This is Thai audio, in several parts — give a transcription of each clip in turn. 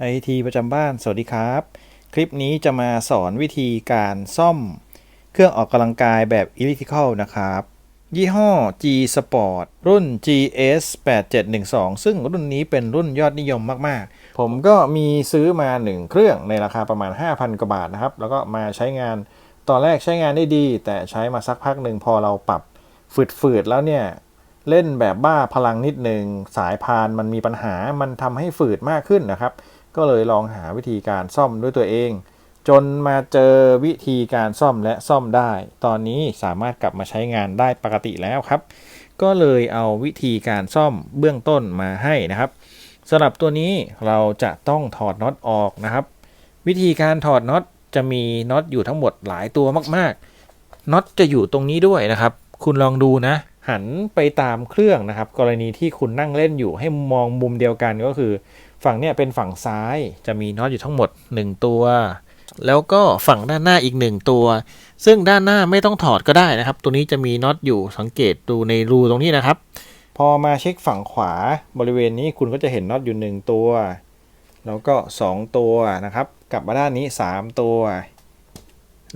ไอทีประจำบ้าน สวัสดีครับ คลิปนี้จะมาสอนวิธีการซ่อมเครื่องออกกำลังกายแบบ Elliptical นะครับ ยี่ห้อ G Sport รุ่น GS 8712 ซึ่งรุ่นนี้เป็นรุ่นยอดนิยมมาก ๆ ผมก็มีซื้อมา 1 เครื่องในราคาประมาณ 5,000 กว่าบาทนะครับ แล้วก็มาใช้งาน ตอนแรกใช้งานได้ดี แต่ใช้มาสักพักหนึ่งพอเราปรับฝืดๆแล้วเนี่ยเล่นแบบบ้าพลังนิดหนึ่งสายพานมันมีปัญหามันทำให้ฝืดมากขึ้นนะครับ ก็เลยลองหาวิธีการซ่อมด้วยตัวเอง จนมาเจอวิธีการซ่อมและซ่อมได้ ตอนนี้สามารถกลับมาใช้งานได้ปกติแล้วครับ ก็เลยเอาวิธีการซ่อมเบื้องต้นมาให้นะครับสำหรับตัวนี้เราจะต้องถอดน็อตออกนะครับ วิธีการถอดน็อตจะมีน็อตอยู่ทั้งหมดหลายตัวมากๆน็อตจะอยู่ตรงนี้ด้วยนะครับ คุณลองดูนะ หันไปตามเครื่องนะครับ กรณีที่คุณนั่งเล่นอยู่ให้มองมุมเดียวกันก็คือ ฝั่งเนี้ยเป็นฝั่งซ้ายจะมีน็อตอยู่ทั้งหมด 1 ตัว แล้วก็ฝั่งด้านหน้าอีก 1 ตัว ซึ่งด้านหน้าไม่ต้องถอดก็ได้นะครับ ตัวนี้จะมีน็อตอยู่สังเกตดูในรูตรงนี้นะครับ พอมาเช็คฝั่งขวาบริเวณนี้คุณก็จะเห็นน็อตอยู่ 1 ตัว แล้วก็ 2 ตัวนะครับ กลับมาด้านนี้ 3 ตัว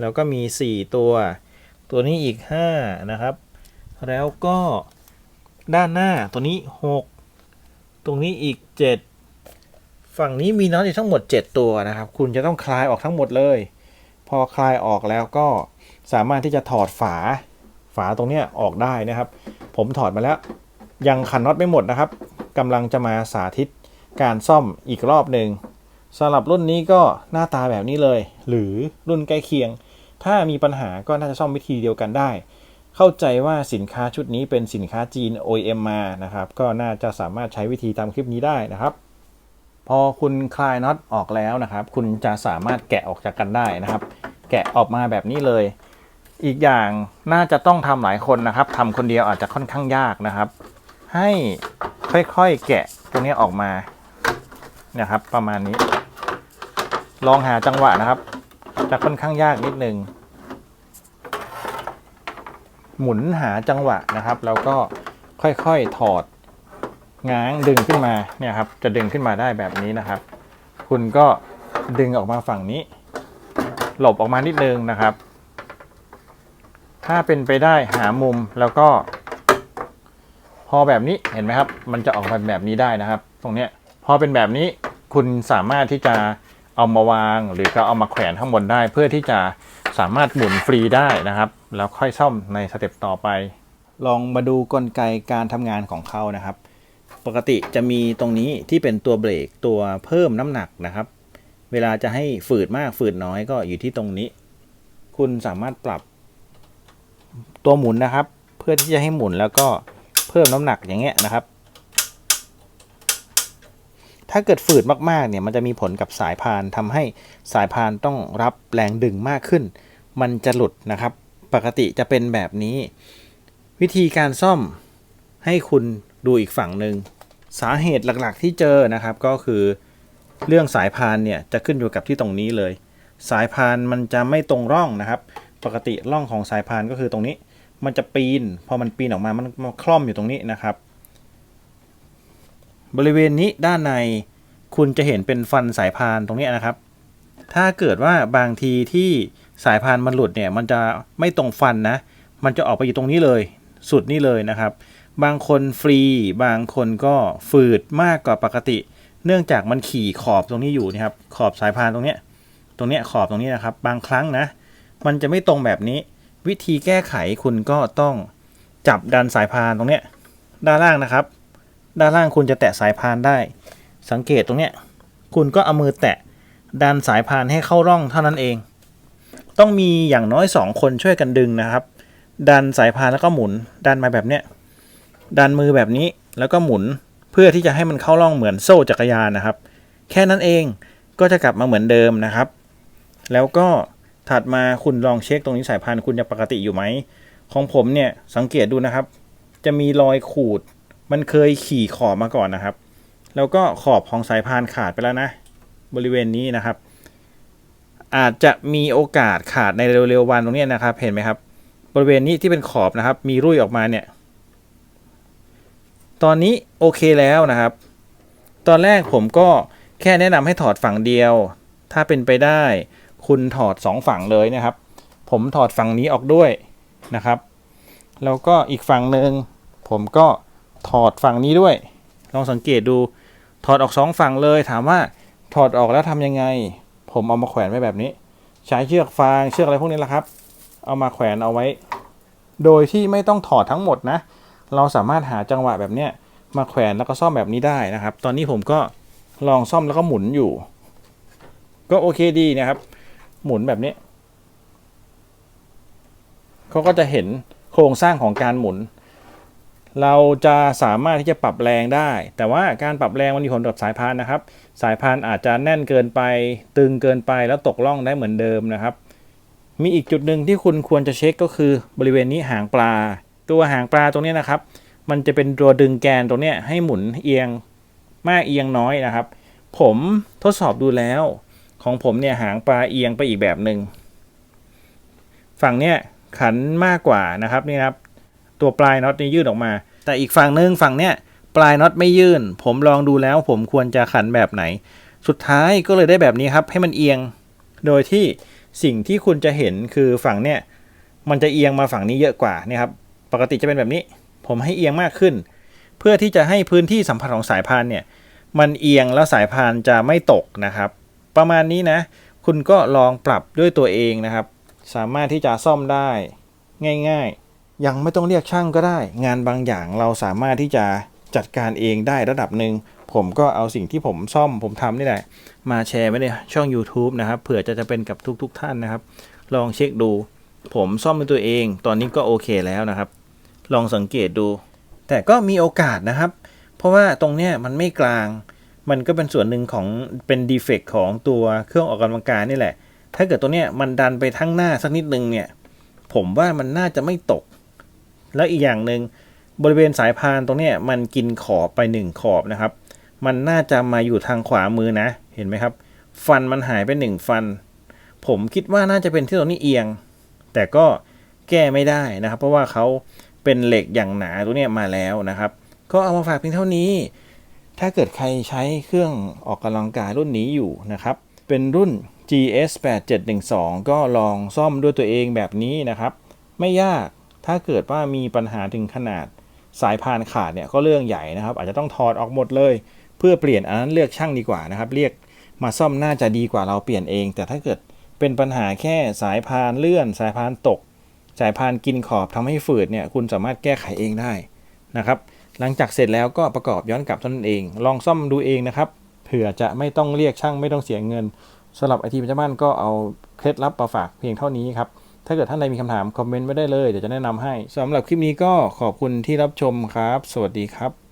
แล้วก็มี 4 ตัว ตัวนี้อีก 5 นะครับ แล้วก็ด้านหน้าตัวนี้ 6 ตรงนี้อีก 7 ฝั่งนี้มีน็อตอยู่ทั้งหมด 7 ตัวนะครับ คุณจะต้องคลายออกทั้งหมดเลย พอคลายออกแล้วก็สามารถที่จะถอดฝาฝาตรงนี้ออกได้นะครับ ผมถอดมาแล้ว ยังขันน็อตไม่หมดนะครับกำลังจะมาสาธิตการซ่อมอีกรอบหนึ่งสำหรับรุ่นนี้ก็หน้าตาแบบนี้เลย หรือรุ่นใกล้เคียง ถ้ามีปัญหาก็น่าจะซ่อมวิธีเดียวกันได้ เข้าใจว่าสินค้าชุดนี้เป็นสินค้าจีน OEM มานะครับ ก็น่าจะสามารถใช้วิธีตามคลิปนี้ได้นะครับ พอคุณคลายน็อตออกแล้วนะครับ คุณจะสามารถแกะออกจากกันได้นะครับ แกะออกมาแบบนี้เลย อีกอย่างน่าจะต้องทำหลายคนนะครับทำคนเดียวอาจจะค่อนข้างยากนะครับ ให้ค่อยๆแกะตรงนี้ออกมานะครับ ประมาณนี้ ลองหาจังหวะนะครับ จะค่อนข้างยากนิดนึงหมุนหาจังหวะนะครับ แล้วก็ค่อยๆถอด ง้างดึงขึ้นมาเนี่ยครับจะดึงขึ้นมาได้แบบนี้นะครับ คุณก็ดึงออกมาฝั่งนี้ หลบออกมานิดนึงนะครับ ถ้าเป็นไปได้หามุมแล้วก็ พอแบบนี้เห็นไหมครับ มันจะออกมาแบบนี้ได้นะครับ ตรงเนี้ยพอเป็นแบบนี้คุณสามารถที่จะเอามาวางหรือก็เอามาแขวนข้างบนได้ เพื่อที่จะสามารถหมุนฟรีได้นะครับ แล้วค่อยซ่อมในสเต็ปต่อไป ลองมาดูกลไกการทำงานของเขานะครับ ปกติจะมีตรงนี้ที่เป็นตัวเบรกตัวเพิ่มน้ำหนักนะครับ เวลาจะให้ฝืดมากฝืดน้อยก็อยู่ที่ตรงนี้ คุณสามารถปรับตัวหมุนนะครับ เพื่อที่จะให้หมุนแล้วก็เพิ่มน้ำหนักอย่างเงี้ยนะครับ ถ้าเกิดฝืดมากๆเนี่ยมันจะมีผลกับสายพานทำให้สายพานต้องรับแรงดึงมากขึ้น มันจะหลุดนะครับ ปกติจะเป็นแบบนี้ วิธีการซ่อมให้คุณ ดูอีกฝั่งหนึ่งสาเหตุหลักๆที่เจอนะครับก็คือเรื่องสายพานเนี่ยจะขึ้นอยู่กับที่ตรงนี้เลย สายพานมันจะไม่ตรงร่องนะครับ ปกติร่องของสายพานก็คือตรงนี้ มันจะปีนพอมันปีนออกมามันมันคล่อมอยู่ตรงนี้นะครับ บริเวณนี้ด้านในคุณจะเห็นเป็นฟันสายพานตรงนี้นะครับ ถ้าเกิดว่าบางทีที่สายพานมันหลุดเนี่ยมันจะไม่ตรงฟันนะ มันจะออกไปอยู่ตรงนี้เลย สุดนี่เลยนะครับ บางคนฟรี บางคนก็ฝืดมากกว่าปกติ เนื่องจากมันขี่ขอบตรงนี้อยู่นะครับ ขอบสายพานตรงเนี้ย ตรงเนี้ยขอบตรงนี้นะครับ บางครั้งนะ มันจะไม่ตรงแบบนี้ วิธีแก้ไขคุณก็ต้องจับดันสายพานตรงเนี้ย ด้านล่างนะครับ ด้านล่างคุณจะแตะสายพานได้ สังเกตตรงเนี้ย คุณก็เอามือแตะดันสายพานให้เข้าร่องเท่านั้นเอง ต้องมีอย่างน้อย 2 คนช่วยกันดึงนะครับ ดันสายพานแล้วก็หมุน ดันมาแบบเนี้ย ดันมือแบบนี้แล้วก็หมุนเพื่อที่จะให้มันเข้าร่องเหมือนโซ่จักรยานนะครับ แค่นั้นเองก็จะกลับมาเหมือนเดิมนะครับ แล้วก็ถัดมาคุณลองเช็คตรงนี้สายพานคุณยังปกติอยู่ไหม ของผมเนี่ยสังเกตดูนะครับ จะมีรอยขูด มันเคยขี่ขอบมาก่อนนะครับ แล้วก็ขอบของสายพานขาดไปแล้วนะ บริเวณนี้นะครับ อาจจะมีโอกาสขาดในเร็วๆวันตรงนี้นะครับ เห็นไหมครับ บริเวณนี้ที่เป็นขอบนะครับ มีรุ่ยออกมาเนี่ย ตอนนี้โอเคแล้วนะครับ ตอนแรกผมก็แค่แนะนำให้ถอดฝั่งเดียว ถ้าเป็นไปได้ คุณถอด 2 ฝั่งเลยนะครับ ผมถอดฝั่งนี้ออกด้วยนะครับ แล้วก็อีกฝั่งหนึ่งผมก็ถอดฝั่งนี้ด้วย ลองสังเกตดู ถอดออกสองฝั่งเลย ถามว่าถอดออกแล้วทำยังไง ผมเอามาแขวนไว้แบบนี้ ใช้เชือกฟางเชือกอะไรพวกนี้แหละครับ เอามาแขวนเอาไว้ โดยที่ไม่ต้องถอดทั้งหมดนะ เราสามารถหาจังหวะแบบเนี้ยมาแขวนแล้วก็ซ่อมแบบนี้ได้นะครับ ตอนนี้ผมก็ลองซ่อมแล้วก็หมุนอยู่ ก็โอเคดีนะครับ หมุนแบบนี้เขาก็จะเห็นโครงสร้างของการหมุน เราจะสามารถที่จะปรับแรงได้ แต่ว่าการปรับแรงมันมีผลกับสายพานนะครับ สายพานอาจจะแน่นเกินไป ตึงเกินไปแล้วตกล่องได้เหมือนเดิมนะครับ มีอีกจุดหนึ่งที่คุณควรจะเช็คก็คือบริเวณนี้หางปลา ตัวหางปลาตรงนี้นะครับ มันจะเป็นตัวดึงแกนตรงนี้ให้หมุนเอียงมากเอียงน้อยนะครับ ผมทดสอบดูแล้วของผมเนี่ยหางปลาเอียงไปอีกแบบหนึ่งฝั่งเนี้ยขันมากกว่านะครับนี่ครับ ตัวปลายน็อตนี่ยื่นออกมา แต่อีกฝั่งหนึ่งฝั่งเนี้ยปลายน็อตไม่ยื่น ผมลองดูแล้วผมควรจะขันแบบไหน สุดท้ายก็เลยได้แบบนี้ครับ ให้มันเอียง โดยที่สิ่งที่คุณจะเห็นคือฝั่งเนี้ยมันจะเอียงมาฝั่งนี้เยอะกว่านี่ครับ ปกติจะเป็นแบบนี้ ผมให้เอียงมากขึ้น เพื่อที่จะให้พื้นที่สัมผัสของสายพานเนี่ยมันเอียงแล้วสายพานจะไม่ตกนะครับ ประมาณนี้นะ คุณก็ลองปรับด้วยตัวเองนะครับ สามารถที่จะซ่อมได้ง่าย ๆ ยังไม่ต้องเรียกช่างก็ได้ งานบางอย่างเราสามารถที่จะจัดการเองได้ระดับหนึ่งผมก็เอาสิ่งที่ผมซ่อมผมทำนี่แหละ มาแชร์ไว้ในช่อง YouTube นะครับเผื่อจะจะเป็นกับทุกๆทท่านนะครับ ลองเช็คดู ผมซ่อมด้วยตัวเอง ตอนนี้ก็โอเคแล้วนะครับ ลองสังเกตดู แต่ก็มีโอกาสนะครับ เพราะว่าตรงเนี้ยมันไม่กลาง มันก็เป็นส่วนหนึ่งของเป็นดีเฟกของตัวเครื่องออกกำลังกายนี่แหละ ถ้าเกิดตัวเนี้ยมันดันไปทั้งหน้าสักนิดนึงเนี่ย ผมว่ามันน่าจะไม่ตก แล้วอีกอย่างหนึ่งบริเวณสายพานตรงเนี้ยมันกินขอบไปหนึ่งขอบนะครับ มันน่าจะมาอยู่ทางขวามือนะ เห็นไหมครับ ฟันมันหายไปหนึ่งฟัน ผมคิดว่าน่าจะเป็นที่ตรงนี้เอียง แต่ก็แก้ไม่ได้นะครับ เพราะว่าเขา เป็นเหล็กอย่างหนาตัวเนี้ยมาแล้วนะครับ ก็เอามาฝากเพียงเท่านี้ ถ้าเกิดใครใช้เครื่องออกกำลังกายรุ่นนี้อยู่นะครับ เป็นรุ่น GS 8712ก็ลองซ่อมด้วยตัวเองแบบนี้นะครับ ไม่ยากถ้าเกิดว่ามีปัญหาถึงขนาดสายพานขาดเนี่ยก็เรื่องใหญ่นะครับ อาจจะต้องถอดออกหมดเลย เพื่อเปลี่ยนอันนั้นเลือกช่างดีกว่านะครับ เรียกมาซ่อมน่าจะดีกว่าเราเปลี่ยนเอง แต่ถ้าเกิดเป็นปัญหาแค่สายพานเลื่อน สายพานตก สายพานกินขอบทำให้ฝืดเนี่ยคุณสามารถแก้ไขเองได้นะครับ หลังจากเสร็จแล้วก็ประกอบย้อนกลับเท่านั้นเอง ลองซ่อมดูเองนะครับเผื่อจะไม่ต้องเรียกช่างไม่ต้องเสียเงินสำหรับไอทีมเจ้าบันก็เอาเคล็ดลับมาฝากเพียงเท่านี้ครับถ้าเกิดท่านใดมีคำถามคอมเมนต์ไว้ได้เลยเดี๋ยวจะแนะนำให้สำหรับคลิปนี้ก็ขอบคุณที่รับชมครับ สวัสดีครับ